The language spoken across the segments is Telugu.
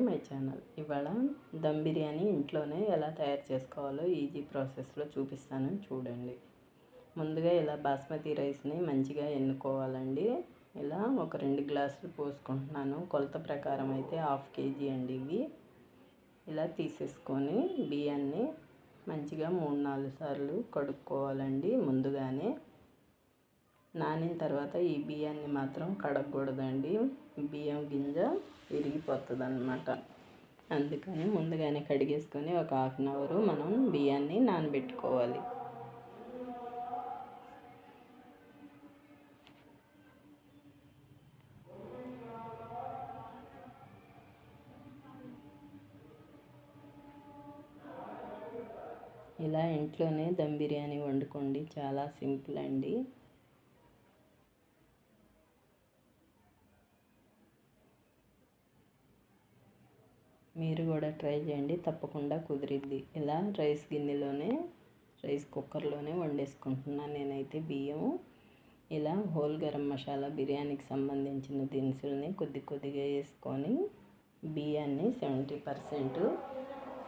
My channel. ఇవాళ దమ్ బిర్యానీ ఇంట్లోనే ఎలా తయారు చేసుకోవాలో ఈజీ ప్రాసెస్లో చూపిస్తాను. చూడండి. ముందుగా ఇలా బాస్మతి రైస్ని మంచిగా ఎన్నుకోవాలండి. ఇలా ఒక రెండు గ్లాసులు పోసుకుంటున్నాను. కొలత ప్రకారం అయితే హాఫ్ కేజీ అండి ఇవి. ఇలా తీసేసుకొని బియ్యాన్ని మంచిగా మూడు నాలుగు సార్లు కడుక్కోవాలండి ముందుగానే. నానిన తర్వాత ఈ బియ్యాన్ని మాత్రం కడగకూడదండి. బియ్యం గింజ విరిగిపోతుంది అనమాట అందుకని ముందుగానే కడిగేసుకొని ఒక హాఫ్ అన్ అవరు మనం బియ్యాన్ని నానబెట్టుకోవాలి. ఇలా ఇంట్లోనే దమ్ బిర్యానీ వండుకోండి. చాలా సింపుల్ అండి. మీరు కూడా ట్రై చేయండి. తప్పకుండా కుదిరిద్ది. ఇలా రైస్ గిన్నెలోనే రైస్ కుక్కర్లోనే వండేసుకుంటున్నాను నేనైతే బియ్యం ఇలా హోల్ గరం మసాలా బిర్యానీకి సంబంధించిన దినుసుల్ని కొద్ది కొద్దిగా వేసుకొని బియ్యాన్ని సెవెంటీ పర్సెంట్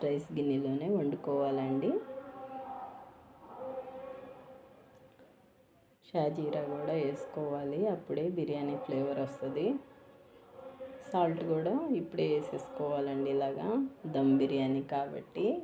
రైస్ గిన్నెలోనే వండుకోవాలండి. షాజీరా కూడా వేసుకోవాలి. అప్పుడే బిర్యానీ ఫ్లేవర్ వస్తుంది. సాల్ట్ కూడా ఇప్పుడే వేసేసుకోవాలండి ఇలాగా. దమ్ బిర్యానీ కాబట్టి.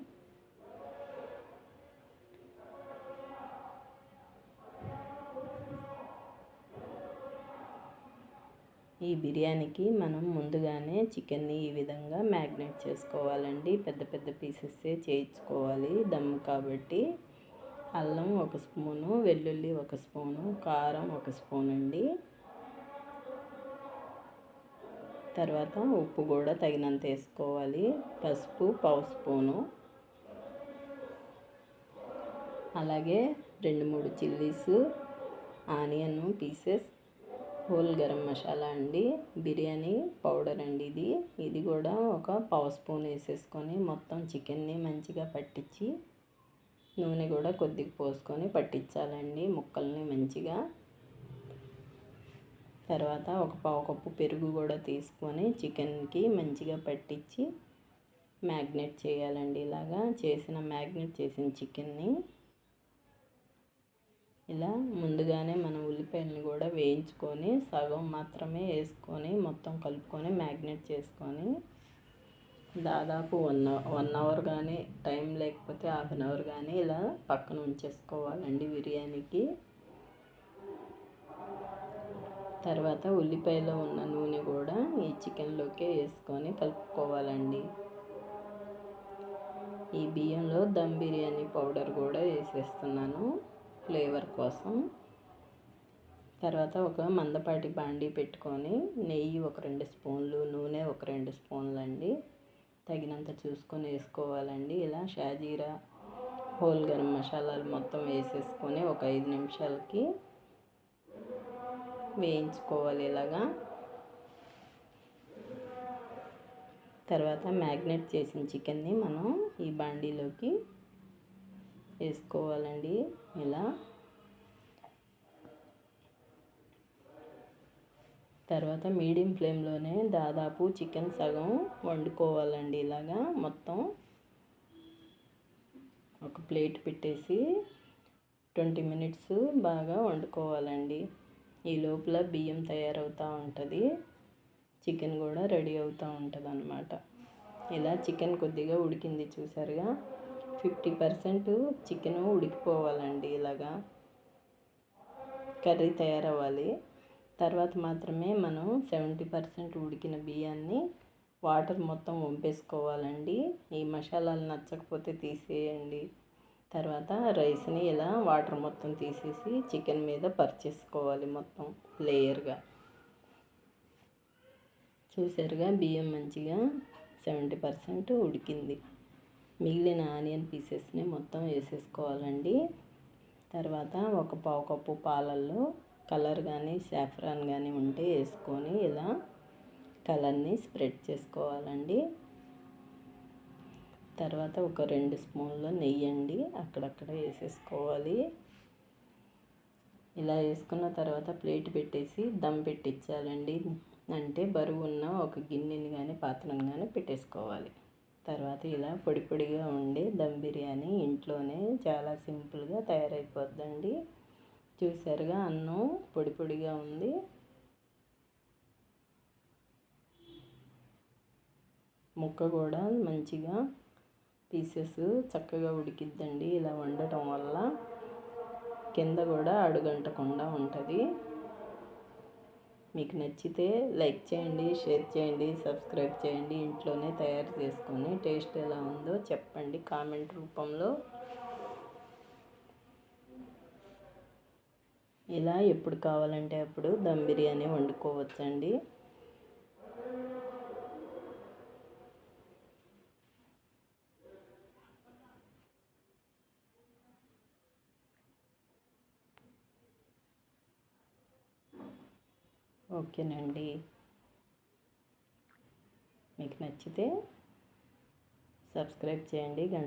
ఈ బిర్యానీకి మనం ముందుగానే చికెన్ని ఈ విధంగా మ్యాగ్నేట్ చేసుకోవాలండి. పెద్ద పెద్ద పీసెస్సే చేయించుకోవాలి దమ్ము కాబట్టి. అల్లం ఒక స్పూను వెల్లుల్లి ఒక స్పూను కారం ఒక స్పూన్ అండి తర్వాత ఉప్పు కూడా తగినంత వేసుకోవాలి. పసుపు పావు స్పూను. అలాగే రెండు మూడు chillies onion pieces whole garam masala అండి బిర్యానీ పౌడర్ అండి ఇది. ఇది కూడా ఒక పావు స్పూన్ వేసేసుకొని మొత్తం చికెన్ని మంచిగా పట్టించి నూనె కూడా కొద్దిగా పోసుకొని పట్టించాలండి ముక్కల్ని మంచిగా. తర్వాత ఒక పావు కప్పు పెరుగు కూడా తీసుకొని చికెన్కి మంచిగా పట్టించి మ్యాగ్నెట్ చేయాలండి. ఇలాగా చేసిన మ్యాగ్నెట్ చేసిన చికెన్ని ఇలా ముందుగానే మనం ఉల్లిపాయలని కూడా వేయించుకొని సగం మాత్రమే వేసుకొని మొత్తం కలుపుకొని మ్యాగ్నెట్ చేసుకొని దాదాపు వన్ వన్ అవర్ కానీ టైం లేకపోతే హాఫ్ అన్ అవర్ కానీ ఇలా పక్కన ఉంచేసుకోవాలండి బిర్యానీకి. తర్వాత ఉల్లిపాయలో ఉన్న నూనె కూడా ఈ చికెన్లోకే వేసుకొని కలుపుకోవాలండి. ఈ బియ్యంలో దమ్ బిర్యానీ పౌడర్ కూడా వేసేస్తున్నాను ఫ్లేవర్ కోసం. తర్వాత ఒక మందపాటి బాండీ పెట్టుకొని నెయ్యి ఒక రెండు స్పూన్లు నూనె ఒక రెండు స్పూన్లు అండి తగినంత చూసుకొని వేసుకోవాలండి. ఇలా షాజీరా హోల్ గరం మసాలాలు మొత్తం వేసేసుకొని ఒక ఐదు నిమిషాలకి వేయించుకోవాలి ఇలాగా. తర్వాత మ్యాగ్నెట్ చేసిన చికెన్ని మనం ఈ బాండీలోకి వేసుకోవాలండి ఇలా. తర్వాత మీడియం ఫ్లేమ్లోనే దాదాపు చికెన్ సగం వండుకోవాలండి ఇలాగా మొత్తం. ఒక ప్లేట్ పెట్టేసి ట్వంటీ మినిట్స్ బాగా వండుకోవాలండి. ఈ లోపల బియ్యం తయారవుతూ ఉంటుంది. చికెన్ కూడా రెడీ అవుతూ ఉంటుంది అనమాట ఇలా చికెన్ కొద్దిగా ఉడికింది చూసారుగా. ఫిఫ్టీ పర్సెంట్ చికెన్ ఉడికిపోవాలండి ఇలాగా. కర్రీ తయారవ్వాలి. తర్వాత మాత్రమే మనం సెవెంటీ పర్సెంట్ ఉడికిన బియ్యాన్ని వాటర్ మొత్తం వంపేసుకోవాలండి. ఈ మసాలాలు నచ్చకపోతే తీసేయండి. తర్వాత రైస్ని ఇలా వాటర్ మొత్తం తీసేసి చికెన్ మీద పరిచేసుకోవాలి మొత్తం లేయర్గా. చూసారుగా బియ్యం మంచిగా సెవెంటీ పర్సెంట్ ఉడికింది. మిగిలిన ఆనియన్ పీసెస్ని మొత్తం వేసేసుకోవాలండి. తర్వాత ఒక పావు కప్పు పాలల్లో కలర్ కానీ సాఫ్రాన్ కానీ ఉంటే వేసుకొని ఇలా కలర్ని స్ప్రెడ్ చేసుకోవాలండి. తర్వాత ఒక రెండు స్పూన్ల నెయ్యి అండి అక్కడక్కడ వేసేసుకోవాలి. ఇలా వేసుకున్న తర్వాత ప్లేట్ పెట్టేసి దమ్ పెట్టించాలండి. అంటే బరువు ఉన్న ఒక గిన్నెని కానీ పాత్రను కానీ పెట్టేసుకోవాలి. తర్వాత ఇలా పొడి పొడిగా ఉండే దమ్ బిర్యానీ ఇంట్లోనే చాలా సింపుల్గా తయారైపోద్దండి. చూసారుగా అన్నం పొడి పొడిగా ఉంది. ముక్క కూడా మంచిగా పీసెస్ చక్కగా ఉడికిద్దండి. ఇలా వండటం వల్ల కింద కూడా అడుగంటకుండా ఉంటుంది. మీకు నచ్చితే లైక్ చేయండి షేర్ చేయండి సబ్స్క్రైబ్ చేయండి. ఇంట్లోనే తయారు చేసుకొని టేస్ట్ ఎలా ఉందో చెప్పండి కామెంట్ రూపంలో. ఇలా ఎప్పుడు కావాలంటే అప్పుడు దమ్ బిర్యానీ వండుకోవచ్చండి. ఓకేనండి. మీకు నచ్చితే సబ్స్క్రైబ్ చేయండి గంట